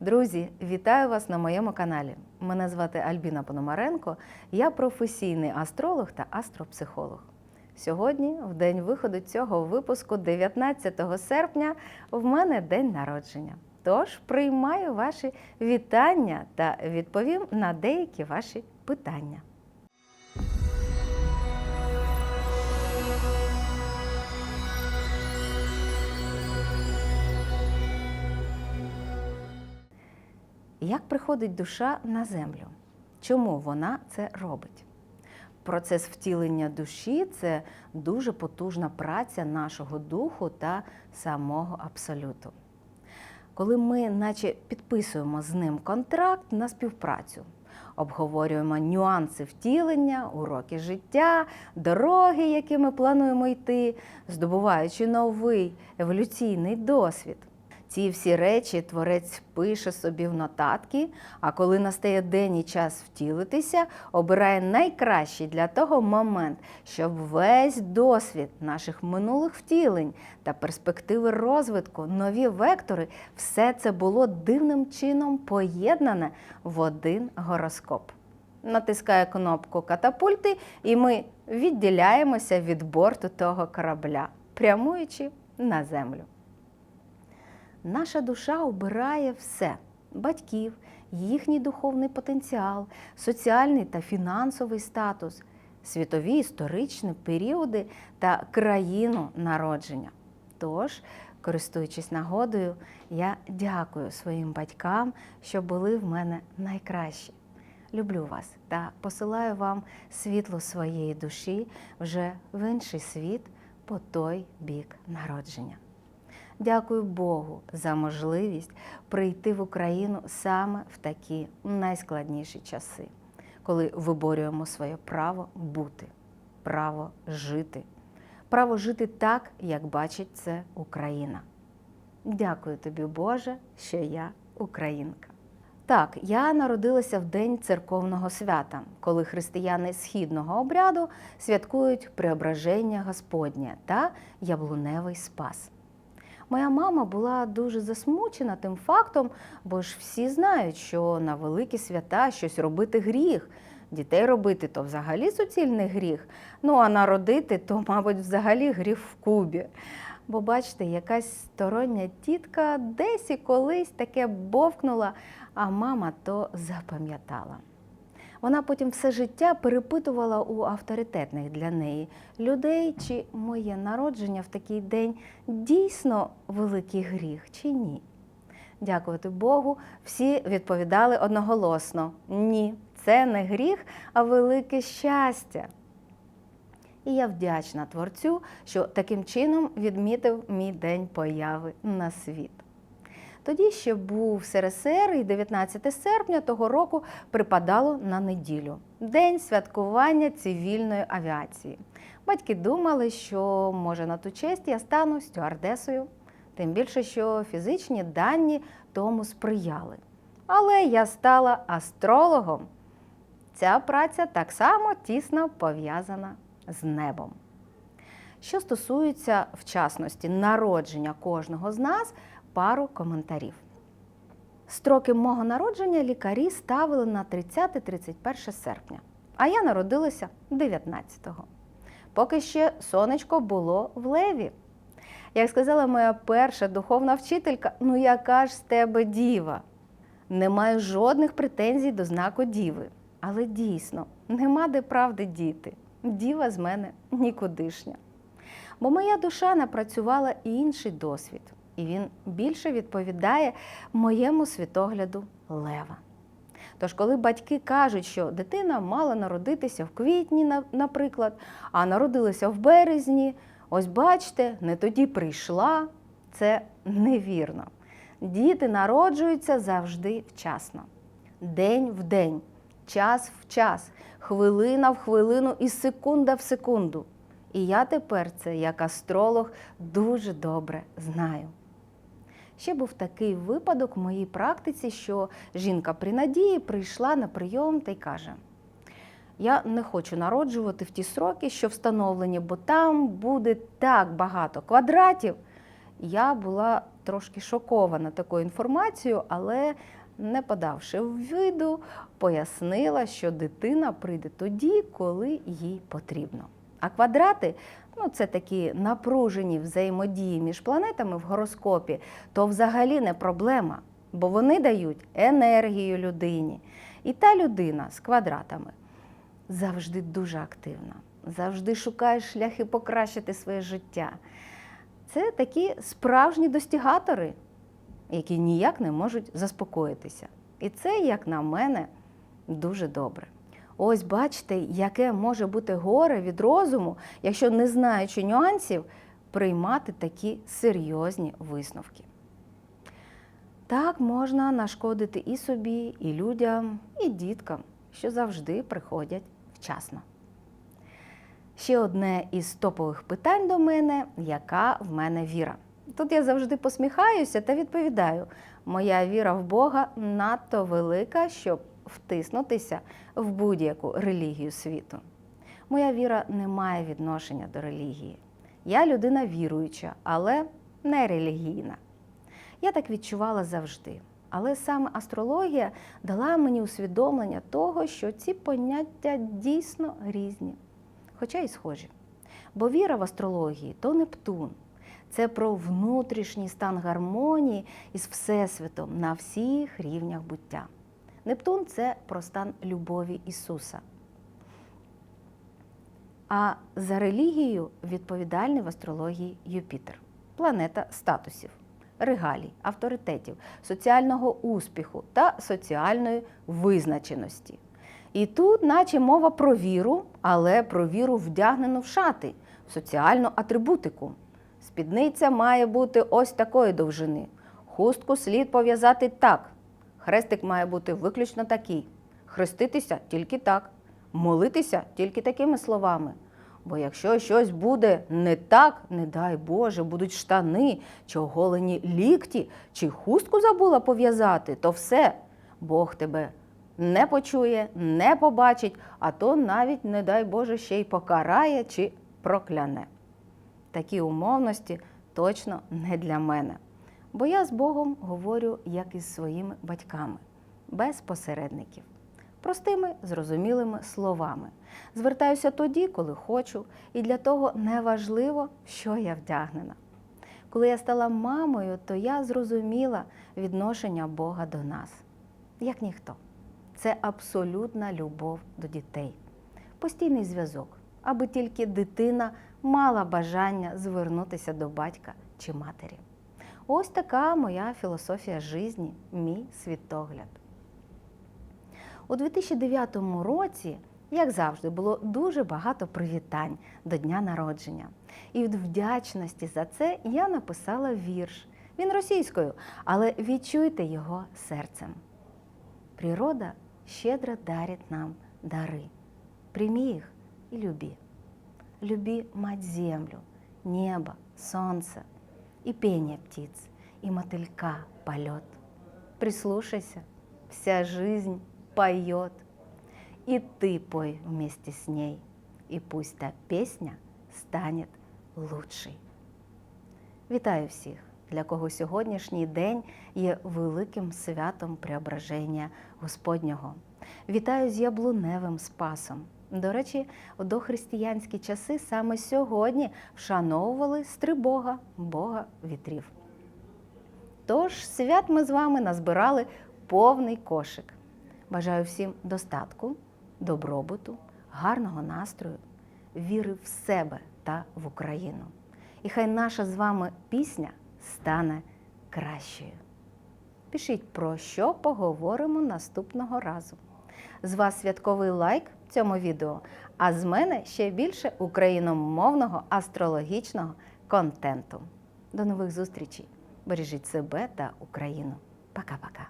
Друзі, вітаю вас на моєму каналі. Мене звати Альбіна Пономаренко. Я професійний астролог та астропсихолог. Сьогодні, в день виходу цього випуску, 19 серпня, в мене день народження. Тож приймаю ваші вітання та відповім на деякі ваші питання. Як приходить душа на землю? Чому вона це робить? Процес втілення душі це дуже потужна праця нашого духу та самого абсолюту. Коли ми, наче підписуємо з ним контракт на співпрацю, обговорюємо нюанси втілення, уроки життя, дороги, які ми плануємо йти, здобуваючи новий еволюційний досвід. Ці всі речі творець пише собі в нотатки, а коли настає день і час втілитися, обирає найкращий для того момент, щоб весь досвід наших минулих втілень та перспективи розвитку, нові вектори, все це було дивним чином поєднане в один гороскоп. Натискає кнопку катапульти, і ми відділяємося від борту того корабля, прямуючи на землю. Наша душа обирає все: батьків, їхній духовний потенціал, соціальний та фінансовий статус, світові історичні періоди та країну народження. Тож, користуючись нагодою, я дякую своїм батькам, що були в мене найкращі. Люблю вас та посилаю вам світло своєї душі вже в інший світ по той бік народження. Дякую Богу за можливість прийти в Україну саме в такі найскладніші часи, коли виборюємо своє право бути, право жити, право жити так, як бачить це Україна. Дякую тобі, Боже, що я українка. Так, я народилася в день церковного свята, коли християни східного обряду святкують преображення Господнє та яблуневий спас. Моя мама була дуже засмучена тим фактом, бо ж всі знають, що на великі свята щось робити гріх. Дітей робити то взагалі суцільний гріх. Ну а народити то, мабуть, взагалі гріх в кубі. Бо бачите, якась стороння тітка десь і колись таке бовкнула, а мама то запам'ятала. Вона потім все життя перепитувала у авторитетних для неї людей, чи моє народження в такий день дійсно великий гріх, чи ні. Дякувати Богу, всі відповідали одноголосно: ні, це не гріх, а велике щастя. І я вдячна творцю, що таким чином відмітив мій день появи на світ. Тоді ще був СРСР, і 19 серпня того року припадало на неділю день святкування цивільної авіації. Батьки думали, що може на ту честь я стану стюардесою, тим більше, що фізичні дані тому сприяли. Але я стала астрологом. Ця праця так само тісно пов'язана з небом. Що стосується вчасності народження кожного з нас, пару коментарів. Строки мого народження лікарі ставили на 30-31 серпня, а я народилася 19-го. Поки ще сонечко було в леві. Як сказала моя перша духовна вчителька, ну яка ж з тебе діва? Не маю жодних претензій до знаку діви. Але дійсно, нема де правди діти. Діва з мене нікудишня. Бо моя душа напрацювала інший досвід і він більше відповідає моєму світогляду лева. Тож, коли батьки кажуть, що дитина мала народитися в квітні, наприклад, а народилася в березні, ось бачите, не тоді прийшла, це невірно. Діти народжуються завжди вчасно, день в день, час в час, хвилина в хвилину і секунда в секунду. І я тепер це, як астролог, дуже добре знаю. Ще був такий випадок в моїй практиці, що жінка при надії прийшла на прийом та й каже: Я не хочу народжувати в ті сроки, що встановлені, бо там буде так багато квадратів. Я була трошки шокована такою інформацією, але не подавши виду, пояснила, що дитина прийде тоді, коли їй потрібно. А квадрати ну, це такі напружені взаємодії між планетами в гороскопі, то взагалі не проблема, бо вони дають енергію людині. І та людина з квадратами завжди дуже активна, завжди шукає шляхи покращити своє життя. Це такі справжні достігатори, які ніяк не можуть заспокоїтися. І це, як на мене, дуже добре. Ось бачите, яке може бути горе від розуму, якщо не знаючи нюансів, приймати такі серйозні висновки. Так можна нашкодити і собі, і людям, і діткам, що завжди приходять вчасно. Ще одне із топових питань до мене, яка в мене віра. Тут я завжди посміхаюся та відповідаю: моя віра в Бога надто велика, щоб втиснутися в будь-яку релігію світу. Моя віра не має відношення до релігії. Я людина віруюча, але не релігійна. Я так відчувала завжди. Але саме астрологія дала мені усвідомлення того, що ці поняття дійсно різні, хоча й схожі. Бо віра в астрології то Нептун. Це про внутрішній стан гармонії із Всесвітом на всіх рівнях буття. Нептун це про стан любові Ісуса. А за релігію відповідальний в астрології Юпітер, планета статусів, регалій, авторитетів, соціального успіху та соціальної визначеності. І тут, наче мова про віру, але про віру вдягнену в шати, в соціальну атрибутику. Спідниця має бути ось такої довжини. Хустку слід пов'язати так. Хрестик має бути виключно такий. Хреститися тільки так, молитися тільки такими словами. Бо якщо щось буде не так, не дай Боже, будуть штани, чи оголені лікті, чи хустку забула пов'язати, то все, Бог тебе не почує, не побачить, а то навіть, не дай Боже, ще й покарає чи прокляне. Такі умовності точно не для мене. Бо я з Богом говорю як із своїми батьками, без посередників, простими, зрозумілими словами. Звертаюся тоді, коли хочу, і для того не важливо, що я вдягнена. Коли я стала мамою, то я зрозуміла відношення Бога до нас, як ніхто. Це абсолютна любов до дітей, постійний зв'язок, аби тільки дитина мала бажання звернутися до батька чи матері. Ось така моя філософія житті, мій світогляд. У 2009 році, як завжди, було дуже багато привітань до дня народження. І від вдячності за це я написала вірш. Він російською, але відчуйте його серцем. Природа щедро дарить нам дари. Прими їх і любі. Люби мать землю, небо, солнце, и пение птиц, и мотылька полет. Прислушайся, вся жизнь поет, и ты пой вместе с ней, и пусть та песня станет лучшей. Вітаю всіх, для кого сьогоднішній день є великим святом преображення Господнього. Вітаю з яблуневим спасом. До речі, у дохристиянські часи саме сьогодні вшановували стрибога, Бога вітрів. Тож свят ми з вами назбирали повний кошик. Бажаю всім достатку, добробуту, гарного настрою, віри в себе та в Україну. І хай наша з вами пісня стане кращою. Пишіть про що поговоримо наступного разу. З вас святковий лайк цьому відео, а з мене ще більше україномовного астрологічного контенту. До нових зустрічей! Бережіть себе та Україну. Пока-пока!